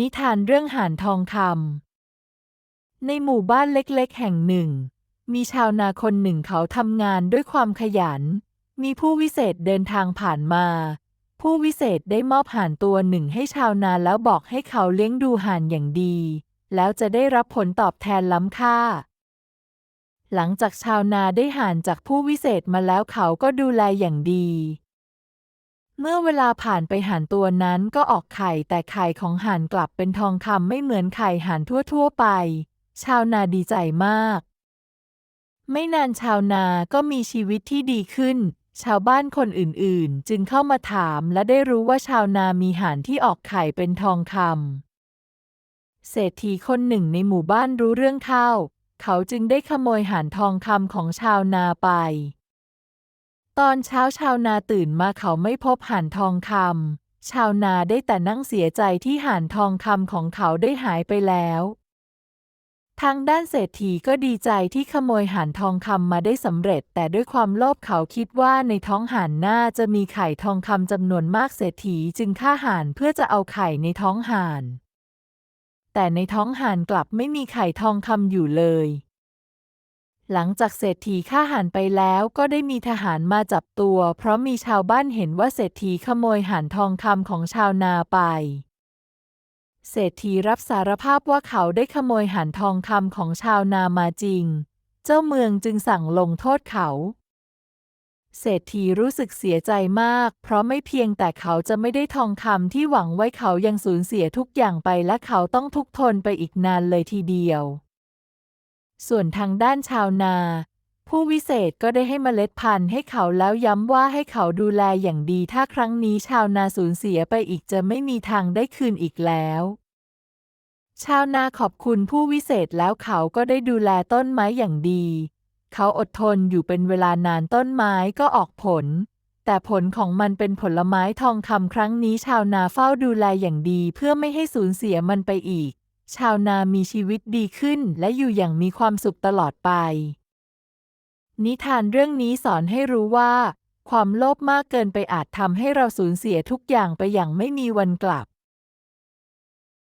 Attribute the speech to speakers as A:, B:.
A: นิทานเรื่องห่านทองคำในหมู่บ้านเล็กๆ แห่งหนึ่ง มีชาวนาคนหนึ่งเขาทำงานด้วยความขยัน มีผู้วิเศษเดินทางผ่านมา ผู้วิเศษได้มอบห่านตัวหนึ่งให้ชาวนาแล้วบอกให้เขาเลี้ยงดูห่านอย่างดี แล้วจะได้รับผลตอบแทนล้ำค่า หลังจากชาวนาได้ห่านจากผู้วิเศษมาแล้วเขาก็ดูแลอย่างดี เมื่อเวลาผ่านไปห่านตัวนั้นก็ออกไข่แต่ไข่ของห่านกลับเป็นทองคำไม่เหมือนไข่ห่านทั่วๆไป ชาวนาดีใจมาก ไม่นานชาวนาก็มีชีวิตที่ดีขึ้น ชาวบ้านคนอื่นๆ จึงเข้ามาถามและได้รู้ว่าชาวนามีห่านที่ออกไข่เป็นทองคำเศรษฐีคนหนึ่งในหมู่บ้านรู้เรื่องเข้า เขาจึงได้ขโมยห่านทองคำของชาวนาไป ตอนเช้าชาวนาตื่นมาเขาไม่พบห่านทองคำชาวนาได้แต่นั่งเสียใจที่ห่านทองคำของเขาได้หายไปแล้วทางด้านเศรษฐีก็ดีใจที่ขโมยห่านทองคำมาได้สำเร็จ แต่ด้วยความโลภเขาคิดว่าในท้องห่านน่าจะมีไข่ทองคำจำนวนมากเศรษฐีจึงฆ่าห่านเพื่อจะเอาไข่ในท้องห่าน แต่ในท้องห่านกลับไม่มีไข่ทองคำอยู่เลย หลังจากเศรษฐีฆ่าห่านไปแล้วก็ได้มีทหารมาจับตัว เพราะมีชาวบ้านเห็นว่าเศรษฐีขโมยห่านทองคำของชาวนาไป เศรษฐีรับสารภาพว่าเขาได้ขโมยห่านทองคำของชาวนามาจริง เจ้าเมืองจึงสั่งลงโทษเขา เศรษฐีรู้สึกเสียใจมาก เพราะไม่เพียงแต่เขาจะไม่ได้ทองคำที่หวังไว้เขายังสูญเสียทุกอย่างไปและเขาต้องทุกทนไปอีกนานเลยทีเดียว ส่วนทางด้านชาวนา ผู้วิเศษก็ได้ให้เมล็ดพันธุ์ให้เขาแล้วย้ำว่าให้เขาดูแลอย่างดีถ้าครั้งนี้ชาวนาสูญเสียไปอีกจะไม่มีทางได้คืนอีกแล้ว ชาวนาขอบคุณผู้วิเศษแล้วเขาก็ได้ดูแลต้นไม้อย่างดี เขาอดทนอยู่เป็นเวลานานต้นไม้ก็ออกผลแต่ผลของมันเป็นผลไม้ทองคำครั้งนี้ชาวนาเฝ้าดูแลอย่างดีเพื่อไม่ให้สูญเสียมันไปอีก ชาวนามีชีวิตดีขึ้นและอยู่อย่างมีความสุขตลอดไป นิทานเรื่องนี้สอนให้รู้ว่า ความโลภมากเกินไปอาจทำให้เราสูญเสียทุกอย่างไปอย่างไม่มีวันกลับ